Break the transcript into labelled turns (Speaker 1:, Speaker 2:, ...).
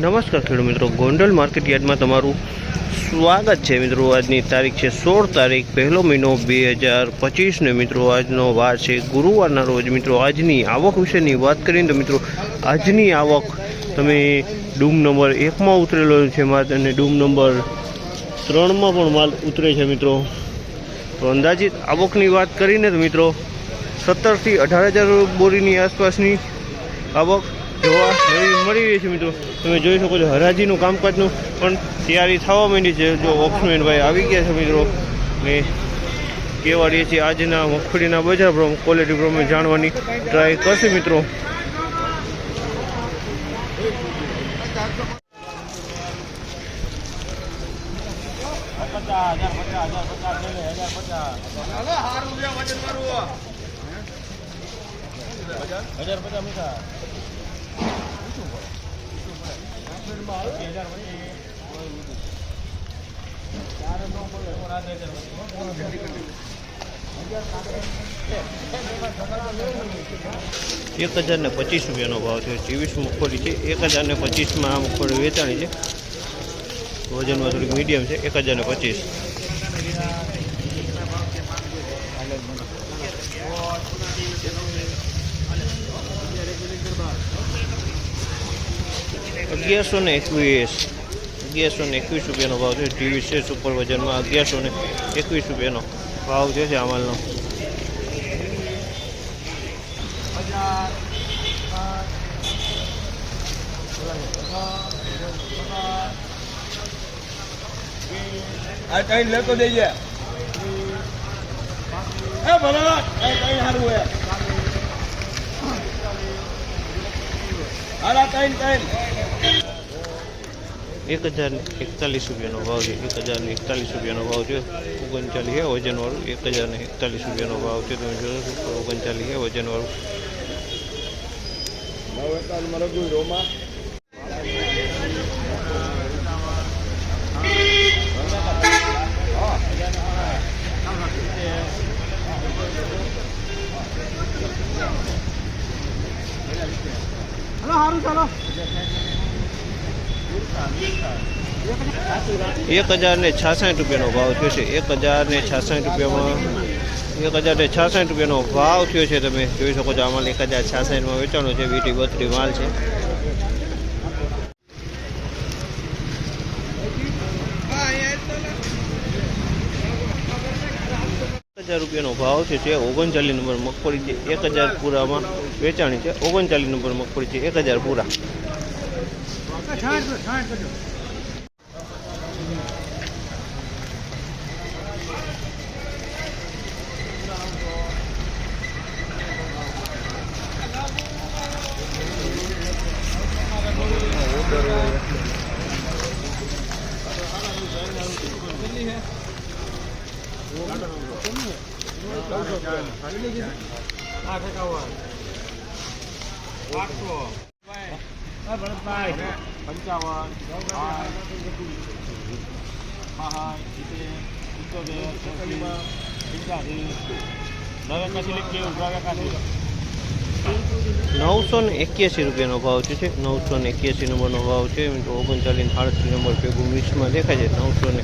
Speaker 1: નમસ્કાર ખેડૂત મિત્રો. ગોંડલ માર્કેટ યાર્ડમાં તમારું સ્વાગત છે મિત્રો. આજની તારીખ છે સોળ તારીખ, પહેલો મહિનો બે હજાર પચીસને મિત્રો આજનો વાર છે ગુરુવારના રોજ. મિત્રો, આજની આવક વિશેની વાત કરીએ તો મિત્રો, આજની આવક તમે ડૂમ નંબર એકમાં ઉતરેલો છે માલ અને ડૂમ નંબર ત્રણમાં પણ માલ ઉતરે છે મિત્રો. તો અંદાજિત આવકની વાત કરીને તો મિત્રો, સત્તરથી અઢાર હજાર બોરીની આસપાસની આવક જોવા નવી મળી રહી છે મિત્રો તમે જોઈ શકો છો હરાજીનું કામકાજનું પણ તૈયારી થવા માંડી છે જો ઓક્સમેન ભાઈ આવી ગયા છે મિત્રો ને કેવા રહી છે આજના મગફળીના બજાર પ્રમાણે ક્વોલિટી પ્રમાણે જાણવાની ટ્રાય કરશે મિત્રો એક હજાર ને પચીસ રૂપિયાનો ભાવ છે. ત્રેવીસ મગફળી છે. એક હજાર ને પચીસમાં આ મગફળી વેચાણી છે. વજનમાં થોડીક મીડિયમ છે. એક હજાર ને પચીસ. અગિયારસો ને એકવીસ, અગિયારસો ને એકવીસ રૂપિયાનો ભાવ છે. ટીવી છે સુપર વજનમાં અગિયારસો ને એકવીસ રૂપિયાનો ભાવ છે આ માલનો
Speaker 2: આ કઈ લેતો જઈએ એ ભલા કઈ સારું હે હાલા, કઈ કઈ
Speaker 1: એક હજાર એકતાલીસ રૂપિયાનો ભાવ છે. એક હજાર એકતાલીસ રૂપિયાનો ભાવ છે. ઓગણચાલીસ હે વજનવાળું. એક હજાર એકતાલીસ રૂપિયાનો ભાવ છે. તમે જોયો છો ઓગણચાલીસ છે વજનવાળું.
Speaker 2: હાલો સારું ચાલો.
Speaker 1: એક હજાર ને છાસઠ રૂપિયાનો ભાવ થયો છે. એક હજાર ને છાસઠ રૂપિયામાં એક હજાર ને છાસઠ રૂપિયાનો ભાવ થયો છે તમે જોઈ શકો છો. આમાં એક હજાર છાસઠમાં વેચાણો છે. વીટી બત્રી માલ છે. હજાર રૂપિયાનો ભાવ છે. તે ઓગણચાલીસ નંબર મગફળી છે. એક હજાર પૂરામાં વેચાણી છે. ઓગણચાલીસ નંબર મગફળી છે. એક હજાર પૂરા.
Speaker 2: આ ફેંકાવવા વાટકો પંચાવન
Speaker 1: નવસો ને એક્યાસી રૂપિયાનો ભાવ છે નવસો ને એક્યાસી નંબરનો ભાવ છે. ઓગણચાલીસ આડત્રીસ નંબર ભેગું વીસમાં દેખાય છે. નવસો ને